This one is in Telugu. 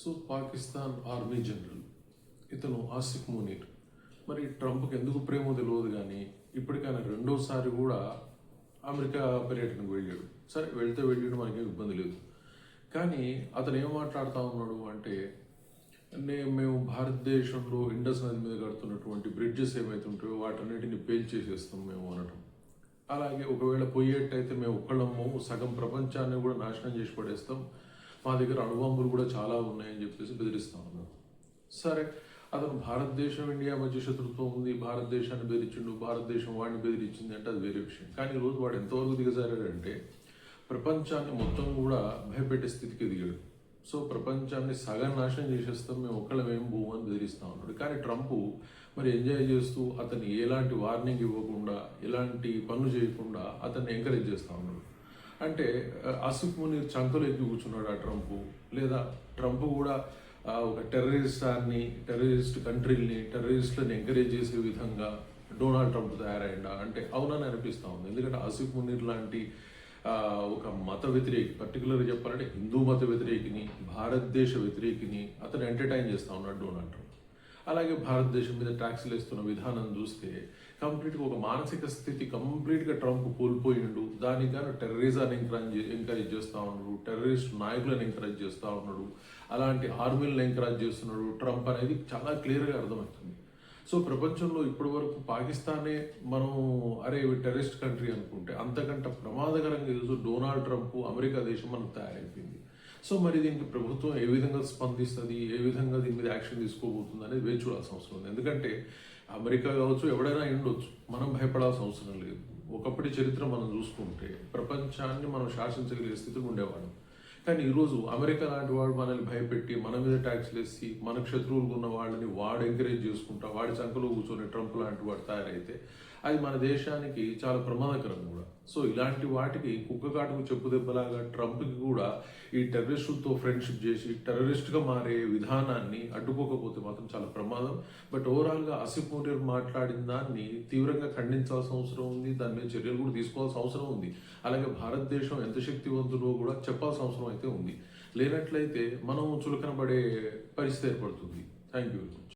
సో పాకిస్తాన్ ఆర్మీ జనరల్ ఇతను ఆసిఫ్ మునీర్. మరి ట్రంప్కి ఎందుకు ప్రేమో తెలియదు కానీ ఇప్పటికైనా రెండోసారి కూడా అమెరికా పర్యటనకు వెళ్ళాడు. సరే వెళ్తే వెళ్ళాడు మనకేం ఇబ్బంది లేదు. కానీ అతను ఏం మాట్లాడుతూ ఉన్నాడు అంటే నే మేము భారతదేశంలో ఇండస్ నది మీద కడుతున్నటువంటి బ్రిడ్జెస్ ఏమైతే ఉంటాయో వాటన్నిటిని పేల్చేసేస్తాం మేము అనడం అలాగే ఒకవేళ పోయేటైతే మేము ఒక్కళ్ళము సగం ప్రపంచాన్ని కూడా నాశనం చేసి పడేస్తాం. మా దగ్గర అణుబాంబులు కూడా చాలా ఉన్నాయని చెప్పేసి బెదిరిస్తా ఉన్నాం సరే అతను భారతదేశం ఇండియా మధ్య శత్రుత్వం ఉంది భారతదేశాన్ని బెదిరించిండు భారతదేశం వాడిని బెదిరించింది అంటే అది వేరే విషయం. కానీ ఈరోజు వాడు ఎంతవరకు దిగజారాడంటే ప్రపంచాన్ని మొత్తం కూడా భయపెట్టే స్థితికి ఎదిగాడు. సో ప్రపంచాన్ని సగం నాశనం చేసేస్తాం మేము ఒక్కళ్ళమేం ఏం అని బెదిరిస్తా ఉన్నాడు. కానీ ట్రంప్ మరి ఎంజాయ్ చేస్తూ అతన్ని ఎలాంటి వార్నింగ్ ఇవ్వకుండా ఎలాంటి పనులు చేయకుండా అతన్ని ఎంకరేజ్ చేస్తూ ఉన్నాడు. అంటే ఆ, మునీర్ చంకలు ఎక్కి కూర్చున్నాడు ఆ ట్రంప్. లేదా ట్రంప్ కూడా ఒక టెర్రరిస్టాన్ని టెర్రరిస్ట్ కంట్రీల్ని టెర్రరిస్ట్లను ఎంకరేజ్ చేసే విధంగా డొనాల్డ్ ట్రంప్ తయారైందా అంటే అవునని అనిపిస్తూ ఉంది. ఎందుకంటే ఆసిఫ్ మునీర్ లాంటి ఒక మత వ్యతిరేకి పర్టికులర్గా చెప్పాలంటే హిందూ మత వ్యతిరేకిని భారతదేశ వ్యతిరేకిని అతను ఎంటర్టైన్ చేస్తా ఉన్నాడు డొనాల్డ్ ట్రంప్. అలాగే భారతదేశం మీద ట్యాక్స్లు వేస్తున్న విధానం చూస్తే కంప్లీట్గా ఒక మానసిక స్థితి కంప్లీట్గా ట్రంప్ కోల్పోయిండు. దానికి గాను టెర్రరిజాన్ని ఎంకరేజ్ ఎంకరేజ్ చేస్తూ ఉన్నాడు. టెర్రరిస్ట్ నాయకులను ఎంకరేజ్ చేస్తూ ఉన్నాడు. అలాంటి ఆర్మీలను ఎంకరేజ్ చేస్తున్నాడు. ట్రంప్ అనేది చాలా క్లియర్గా అర్థమవుతుంది. సో ప్రపంచంలో ఇప్పటి వరకు పాకిస్తానే మనం అరే ఇవి టెర్రరిస్ట్ కంట్రీ అనుకుంటే అంతకంటే ప్రమాదకరంగా ఈరోజు డొనాల్డ్ ట్రంప్ అమెరికా దేశం మనకు తయారైపోయింది. సో మరి దీనికి ప్రభుత్వం ఏ విధంగా స్పందిస్తుంది? ఏ విధంగా దీని మీద యాక్షన్ తీసుకోబోతుంది అనేది వేచి చూడాల్సిన అవసరం ఉంది. ఎందుకంటే అమెరికా కావచ్చు ఎవడైనా ఉండొచ్చు. మనం భయపడాల్సిన అవసరం లేదు. ఒకప్పటి చరిత్ర మనం చూసుకుంటే ప్రపంచాన్ని మనం శాసించగలిగే స్థితిలో ఉండేవాళ్ళం. కానీ ఈరోజు అమెరికా లాంటి వాడు మనల్ని భయపెట్టి మన మీద ట్యాక్స్లు వేసి మనకు శత్రువులు ఉన్న వాళ్ళని వాడు ఎంకరేజ్ చేసుకుంటా వాడి సంఖలో కూర్చొని ట్రంప్ లాంటి వాడు తయారైతే అది మన దేశానికి చాలా ప్రమాదకరం కూడా. సో ఇలాంటి వాటికి కుక్కకాటకు చెప్పు దెబ్బలాగా ట్రంప్కి కూడా ఈ టెర్రరిస్టులతో ఫ్రెండ్షిప్ చేసి టెర్రరిస్ట్గా మారే విధానాన్ని అడ్డుకోకపోతే మాత్రం చాలా ప్రమాదం. బట్ ఓవరాల్గా ఆసిఫ్ మునీర్ మాట్లాడిన దాన్ని తీవ్రంగా ఖండించాల్సిన అవసరం ఉంది. దాని మీద చర్యలు కూడా తీసుకోవాల్సిన అవసరం ఉంది. అలాగే భారతదేశం ఎంత శక్తివంతుడో కూడా చెప్పాల్సిన అవసరం అయితే ఉంది. లేనట్లయితే మనం చులకన పడే పరిస్థితి ఏర్పడుతుంది. Thank you very much.